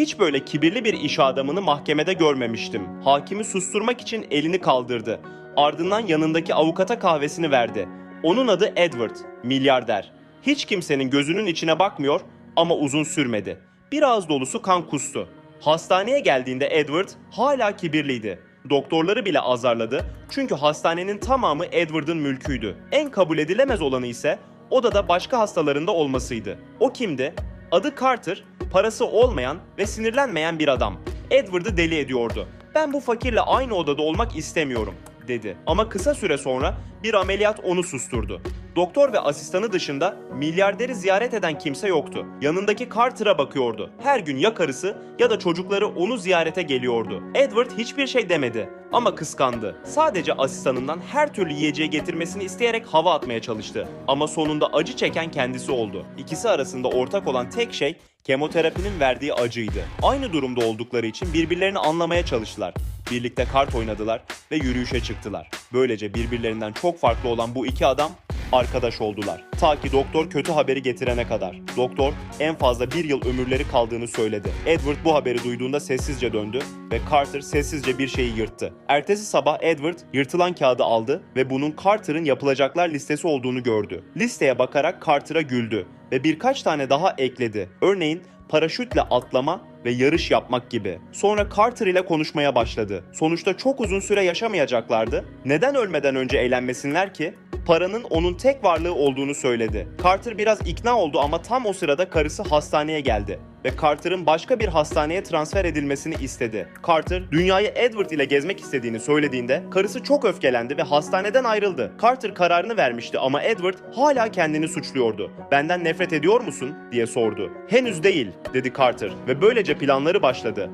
Hiç böyle kibirli bir iş adamını mahkemede görmemiştim. Hakimi susturmak için elini kaldırdı. Ardından yanındaki avukata kahvesini verdi. Onun adı Edward, milyarder. Hiç kimsenin gözünün içine bakmıyor ama uzun sürmedi. Bir ağız dolusu kan kustu. Hastaneye geldiğinde Edward hala kibirliydi. Doktorları bile azarladı çünkü hastanenin tamamı Edward'ın mülküydü. En kabul edilemez olanı ise odada başka hastalarında olmasıydı. O kimdi? Adı Carter, parası olmayan ve sinirlenmeyen bir adam. Edward'ı deli ediyordu. Ben bu fakirle aynı odada olmak istemiyorum dedi. Ama kısa süre sonra bir ameliyat onu susturdu. Doktor ve asistanı dışında milyarderi ziyaret eden kimse yoktu. Yanındaki Carter'a bakıyordu. Her gün ya karısı ya da çocukları onu ziyarete geliyordu. Edward hiçbir şey demedi ama kıskandı. Sadece asistanından her türlü yiyeceği getirmesini isteyerek hava atmaya çalıştı. Ama sonunda acı çeken kendisi oldu. İkisi arasında ortak olan tek şey kemoterapinin verdiği acıydı. Aynı durumda oldukları için birbirlerini anlamaya çalıştılar. Birlikte kart oynadılar ve yürüyüşe çıktılar. Böylece birbirlerinden çok farklı olan bu iki adam arkadaş oldular. Ta ki doktor kötü haberi getirene kadar. Doktor en fazla bir yıl ömürleri kaldığını söyledi. Edward bu haberi duyduğunda sessizce döndü ve Carter sessizce bir şeyi yırttı. Ertesi sabah Edward yırtılan kağıdı aldı ve bunun Carter'ın yapılacaklar listesi olduğunu gördü. Listeye bakarak Carter'a güldü ve birkaç tane daha ekledi. Örneğin paraşütle atlama ve yarış yapmak gibi. Sonra Carter ile konuşmaya başladı. Sonuçta çok uzun süre yaşamayacaklardı. Neden ölmeden önce eğlenmesinler ki? Paranın onun tek varlığı olduğunu söyledi. Carter biraz ikna oldu ama tam o sırada karısı hastaneye geldi ve Carter'ın başka bir hastaneye transfer edilmesini istedi. Carter, dünyayı Edward ile gezmek istediğini söylediğinde karısı çok öfkelendi ve hastaneden ayrıldı. Carter kararını vermişti ama Edward hala kendini suçluyordu. "Benden nefret ediyor musun?" diye sordu. "Henüz değil." dedi Carter ve böylece planları başladı.